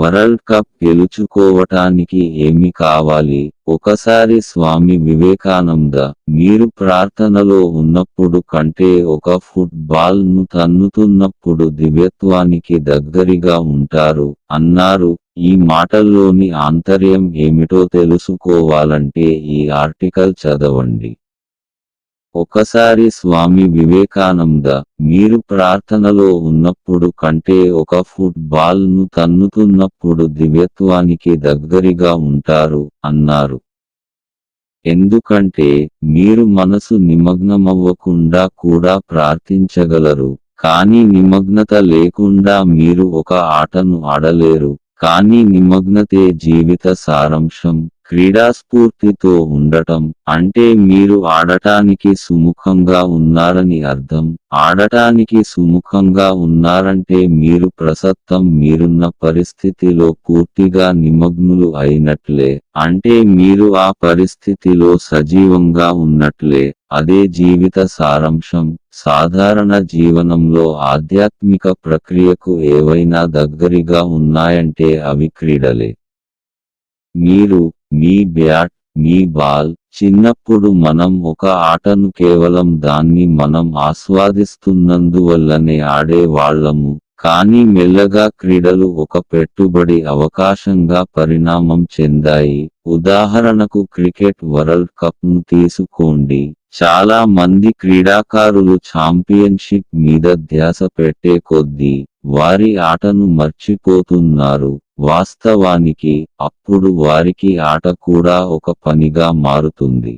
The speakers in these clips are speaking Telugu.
వరల్డ్ కప్ గెలుచుకోవటానికి ఏమి కావాలి? ఒకసారి స్వామి వివేకానంద మీరు ప్రార్థనలో ఉన్నప్పుడు కంటే ఒక ఫుట్ బాల్ను తన్నుతున్నప్పుడు దివ్యత్వానికి దగ్గరిగా ఉంటారు అన్నారు. ఈ మాటల్లోని ఆంతర్యం ఏమిటో తెలుసుకోవాలంటే ఈ ఆర్టికల్ చదవండి. ఒకసారి స్వామి వివేకానంద మీరు ప్రార్థనలో ఉన్నప్పుడు కంటే ఒక ఫుట్బాల్ను తన్నుతున్నప్పుడు దివ్యత్వానికి దగ్గరిగా ఉంటారు అన్నారు. ఎందుకంటే మీరు మనసు నిమగ్నమవ్వకుండా కూడా ప్రార్థించగలరు కానీ నిమగ్నత లేకుండా మీరు ఒక ఆటను ఆడలేరు కానీ నిమగ్నతే జీవిత సారాంశం. క్రీడాస్ఫూర్తితో ఉండటం అంటే మీరు ఆడటానికి సుముఖంగా ఉన్నారని అర్థం. ఆడటానికి సుముఖంగా ఉన్నారంటే మీరు ప్రసక్తం మీరున్న పరిస్థితిలో పూర్తిగా నిమగ్నులు అయినట్లే. అంటే మీరు ఆ పరిస్థితిలో సజీవంగా ఉన్నట్లే. అదే జీవిత సారాంశం. సాధారణ జీవనంలో ఆధ్యాత్మిక ప్రక్రియకు ఏవైనా దగ్గరిగా ఉన్నాయంటే అవి క్రీడలే. మీరు మీ బ్యాట్ మీ బాల్ చిన్నప్పుడు మనం ఒక ఆటను కేవలం దాన్ని మనం ఆస్వాదిస్తున్నందువల్లనే ఆడే వాళ్ళము కానీ మెల్లగా క్రీడలు ఒక పెట్టుబడి అవకాశంగా పరిణామం చెందాయి. ఉదాహరణకు క్రికెట్ వరల్డ్ కప్ను తీసుకోండి. చాలా మంది క్రీడాకారులు ఛాంపియన్షిప్ మీద ధ్యాస పెట్టే కొద్దీ వారి ఆటను మర్చిపోతున్నారు. వాస్తవానికి అప్పుడు వారికి ఆట కూడా ఒక పనిగా మారుతుంది.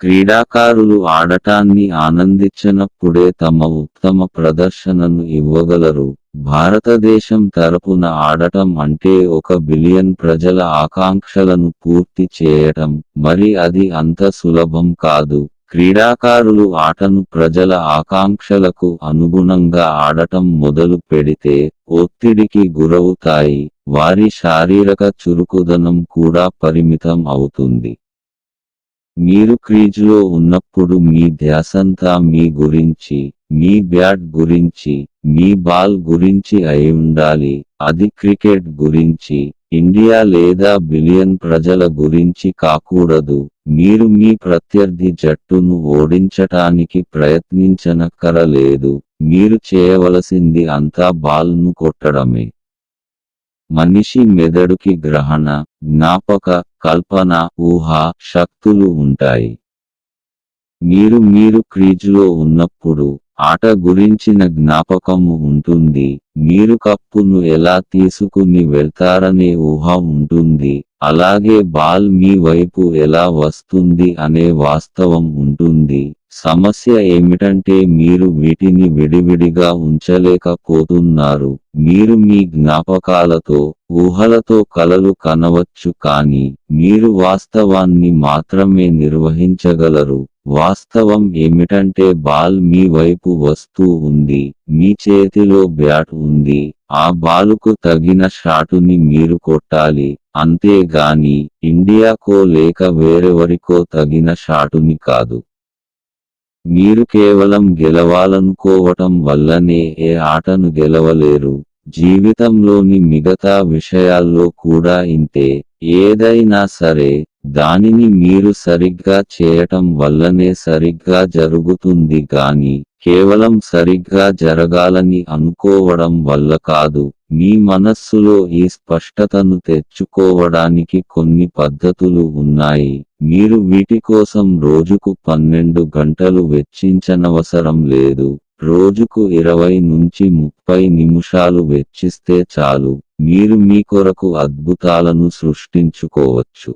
క్రీడాకారులు ఆడటాన్ని ఆనందించినప్పుడే తమ ఉత్తమ ప్రదర్శనను ఇవ్వగలరు. భారతదేశం తరపున ఆడటం అంటే ఒక బిలియన్ ప్రజల ఆకాంక్షలను పూర్తి చేయటం మరి అది అంత సులభం కాదు. క్రీడాకారులు ఆటను ప్రజల ఆకాంక్షలకు అనుగుణంగా ఆడటం మొదలు పెడితే ఒత్తిడికి గురవుతాయి వారి శారీరక చురుకుదనం కూడా పరిమితం అవుతుంది. మీరు క్రీజ్లో ఉన్నప్పుడు మీ ధ్యాసంతా మీ గురించి మీ బ్యాట్ గురించి మీ బాల్ గురించి అయి ఉండాలి అది క్రికెట్ గురించి ఇండియా లేదా బిలియన్ ప్రజల గురించి కాకూడదు. మీరు మీ ప్రత్యర్థి జట్టును ఓడించటానికి ప్రయత్నించనక్కరలేదు మీరు చేయవలసింది అంతా బాల్ను కొట్టడమే. మనిషి మెదడుకి గ్రహణ జ్ఞాపక కల్పన ఊహ శక్తులు ఉంటాయి. మీరు మీరు క్రీజులో ఉన్నప్పుడు ఆట గురించిన జ్ఞాపకము ఉంటుంది మీరు కప్పును ఎలా తీసుకుని వెళ్తారనే ఊహ ఉంటుంది అలాగే బాల్ మీ వైపు ఎలా వస్తుంది అనే వాస్తవం ఉంటుంది. సమస్య ఏమిటంటే మీరు వీటిని విడివిడిగా ఉంచలేకపోతున్నారు. మీరు మీ జ్ఞాపకాలతో ఊహలతో కలలు కనవచ్చు కానీ మీరు వాస్తవాన్ని మాత్రమే నిర్వహించగలరు. వాస్తవం ఏమిటంటే బాల్ మీ వైపు వస్తూ ఉంది. మీ చేతిలో బ్యాట్ ఉంది. ఆ బాలుకు తగిన షాటుని మీరు కొట్టాలి. అంతేగాని ఇండియాకో లేక వేరెవరికో తగిన షాటుని కాదు. మీరు కేవలం గెలవాలనుకోవటం వల్లనే ఏ ఆటను గెలవలేరు. జీవితంలోని మిగతా విషయాల్లో కూడా ఇంతే. ఏదైనా సరే దానిని మీరు సరిగ్గా చేయటం వల్లనే సరిగ్గా జరుగుతుంది గాని కేవలం సరిగ్గా జరగాలని అనుకోవడం వల్ల కాదు. మీ మనస్సులో ఈ స్పష్టతను తెచ్చుకోవడానికి కొన్ని పద్ధతులు ఉన్నాయి. మీరు వీటి కోసం రోజుకు పన్నెండు గంటలు వెచ్చించనవసరం లేదు. రోజుకు ఇరవై నుంచి ముప్పై నిమిషాలు వెచ్చిస్తే చాలు. మీరు మీ కొరకు అద్భుతాలను సృష్టించుకోవచ్చు.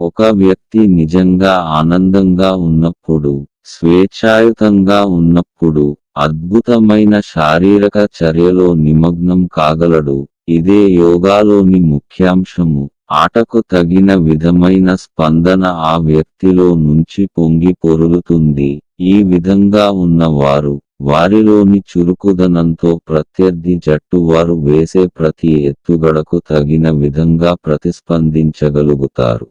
ఒక వ్యక్తి నిజంగా ఆనందంగా ఉన్నప్పుడు స్వేచ్ఛాయుతంగా ఉన్నప్పుడు అద్భుతమైన శారీరక చర్యలో నిమగ్నం కాగలడు. ఇదే యోగాలోని ముఖ్యాంశము. ఆటకు తగిన విధమైన స్పందన ఆ వ్యక్తిలో నుంచి పొంగి పొరులుతుంది. ఈ విధంగా ఉన్నవారు వారిలోని చురుకుదనంతో ప్రత్యర్థి జట్టు వారు వేసే ప్రతి ఎత్తుగడకు తగిన విధంగా ప్రతిస్పందించగలుగుతారు.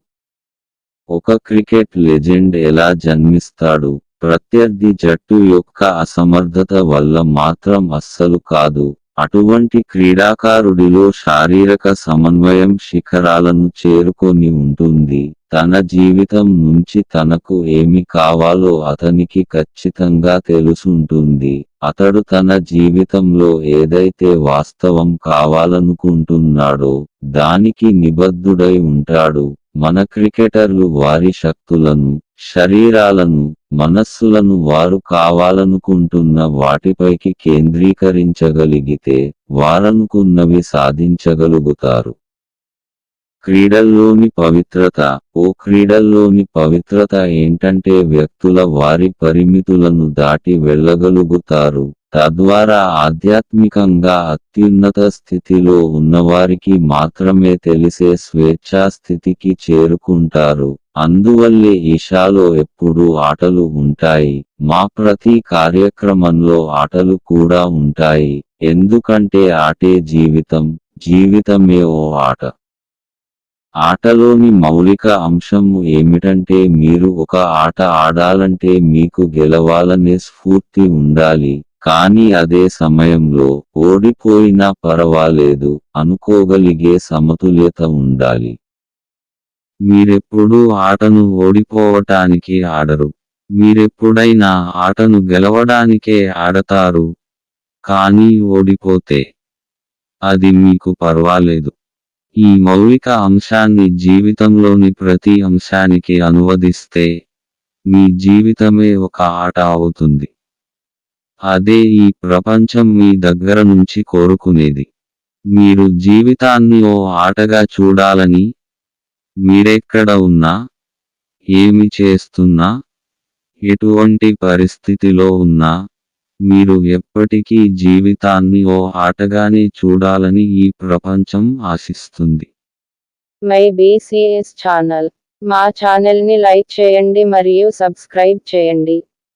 ఒక క్రికెట్ లెజెండ్ ఎలా జన్మిస్తాడు? ప్రత్యర్థి జట్టు యొక్క అసమర్థత వల్ల మాత్రం అస్సలు కాదు. అటువంటి క్రీడాకారుడిలో శారీరక సమన్వయం శిఖరాలను చేరుకొని ఉంటుంది. తన జీవితం నుంచి తనకు ఏమి కావాలో అతనికి ఖచ్చితంగా తెలుసుంటుంది. అతడు తన జీవితంలో ఏదైతే వాస్తవం కావాలనుకుంటున్నాడో దానికి నిబద్ధుడై ఉంటాడు. మన క్రికెటర్లు వారి శక్తులను శరీరాలను మనస్సులను వారు కావాలనుకుంటున్న వాటిపైకి కేంద్రీకరించగలిగితే వారనుకున్నవి సాధించగలుగుతారు. క్రీడల్లోని పవిత్రత ఓ క్రీడల్లోని పవిత్రత ఏంటంటే వ్యక్తుల వారి పరిమితులను దాటి వెళ్ళగలుగుతారు. తద్వారా ఆధ్యాత్మికంగా అత్యున్నత స్థితిలో ఉన్నవారికి మాత్రమే తెలిసే స్వేచ్ఛా స్థితికి చేరుకుంటారు. అందువల్లే ఈషాలో ఎప్పుడూ ఆటలు ఉంటాయి. మా ప్రతి కార్యక్రమంలో ఆటలు కూడా ఉంటాయి. ఎందుకంటే ఆటే జీవితం జీవితమే ఓ ఆట. ఆటలోని మౌలిక అంశము ఏమిటంటే మీరు ఒక ఆట ఆడాలంటే మీకు గెలవాలనే స్ఫూర్తి ఉండాలి. కానీ అదే సమయంలో ఓడిపోయినా పర్వాలేదు అనుకోగలిగే సమతుల్యత ఉండాలి. మీరెప్పుడూ ఆటను ఓడిపోవటానికి ఆడరు. మీరెప్పుడైనా ఆటను గెలవడానికే ఆడతారు. కానీ ఓడిపోతే అది మీకు పర్వాలేదు. ఈ మౌలిక అంశాన్ని జీవితంలోని ప్రతి అంశానికి అనువదిస్తే మీ జీవితమే ఒక ఆట అవుతుంది. అదే ఈ ప్రపంచం మీ దగ్గర నుంచి కోరుకునేది. మీరు జీవితాన్ని ఓ ఆటగా చూడాలని మీరెక్కడ ఉన్నా ఏమి చేస్తున్నా ఎటువంటి పరిస్థితిలో ఉన్నా మీరు ఎప్పటికీ జీవితాన్ని ఓ ఆటగానే చూడాలని ఈ ప్రపంచం ఆశిస్తుంది. My BCS channel. మా ఛానల్ని లైక్ చేయండి మరియు సబ్స్క్రైబ్ చేయండి.